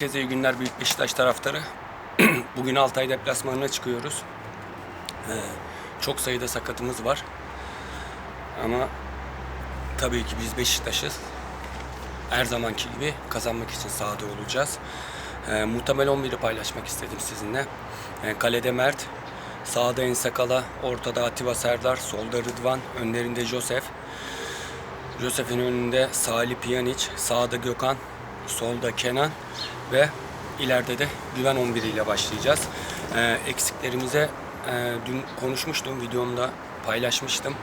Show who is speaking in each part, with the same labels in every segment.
Speaker 1: Herkese iyi günler Büyük Beşiktaş taraftarı. Bugün Altay deplasmanına çıkıyoruz. Ee, çok sayıda sakatımız var. Ama tabii ki biz Beşiktaş'ız. Her zamanki gibi kazanmak için sahada olacağız. Ee, muhtemel 11'i paylaşmak istedim sizinle. Ee, kalede Mert, sağda Ensakala, ortada Atiba Serdar, solda Rıdvan, önlerinde Josef. Josef'in önünde Salih Pjanic, sağda Gökhan, solda Kenan ve ileride de Güven 11 ile başlayacağız. Ee, eksiklerimize e, dün konuşmuştum, videomda paylaşmıştım.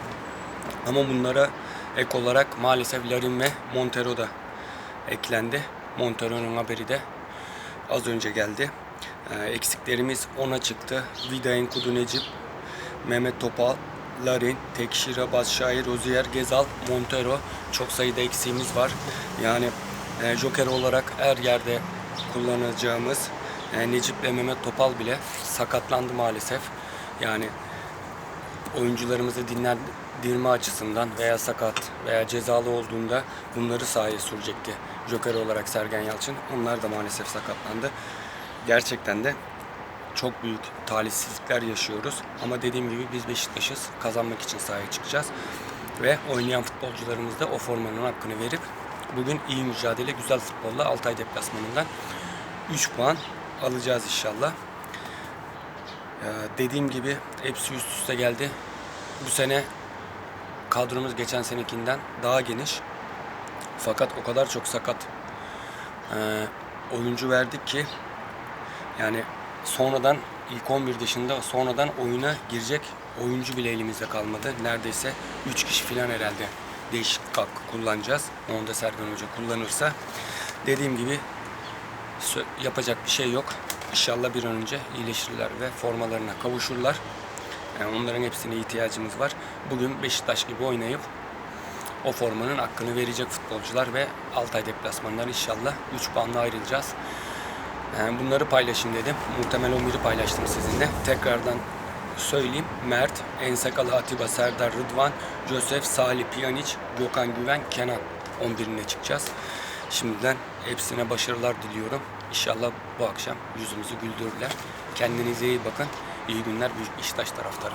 Speaker 1: Ama bunlara ek olarak maalesef Larin ve Montero da eklendi. Montero'nun haberi de az önce geldi. Ee, eksiklerimiz 10'a çıktı. Vida Enkudu Necip, Mehmet Topal, Larin, Tekşira, Başşair, Rozier, Gezal, Montero çok sayıda eksiğimiz var. Yani e, Joker olarak her yerde kullanacağımız e, Necip ve Mehmet Topal bile sakatlandı maalesef. Yani oyuncularımızı dinlendirme açısından veya sakat veya cezalı olduğunda bunları sahaya sürecekti. Joker olarak Sergen Yalçın. Onlar da maalesef sakatlandı. Gerçekten de çok büyük talihsizlikler yaşıyoruz. Ama dediğim gibi biz Beşiktaş'ız. Kazanmak için sahaya çıkacağız. Ve oynayan futbolcularımız da o formanın hakkını verip bugün iyi mücadele, güzel futbolla Altay deplasmanından 3 puan alacağız inşallah. Ee, dediğim gibi hepsi üst üste geldi. Bu sene kadromuz geçen senekinden daha geniş. Fakat o kadar çok sakat e, oyuncu verdik ki yani sonradan ilk 11 dışında sonradan oyuna girecek oyuncu bile elimizde kalmadı. Neredeyse 3 kişi falan herhalde değişiklik hakkı kullanacağız. Onu da Sergen Hoca kullanırsa. Dediğim gibi yapacak bir şey yok. İnşallah bir an önce iyileşirler ve formalarına kavuşurlar. Yani onların hepsine ihtiyacımız var. Bugün Beşiktaş gibi oynayıp o formanın hakkını verecek futbolcular ve Altay deplasmanından inşallah 3 puanla ayrılacağız. Yani bunları paylaşayım dedim. Muhtemel 11'i paylaştım sizinle. Tekrardan söyleyeyim. Mert, Ensakalı, Atiba, Serdar, Rıdvan, Josef, Salih, Pjanic, Gökhan Güven, Kenan 11'ine çıkacağız. Şimdiden hepsine başarılar diliyorum. İnşallah bu akşam yüzümüzü güldürürler. Kendinize iyi bakın. İyi günler Büyük Beşiktaş taraftarı.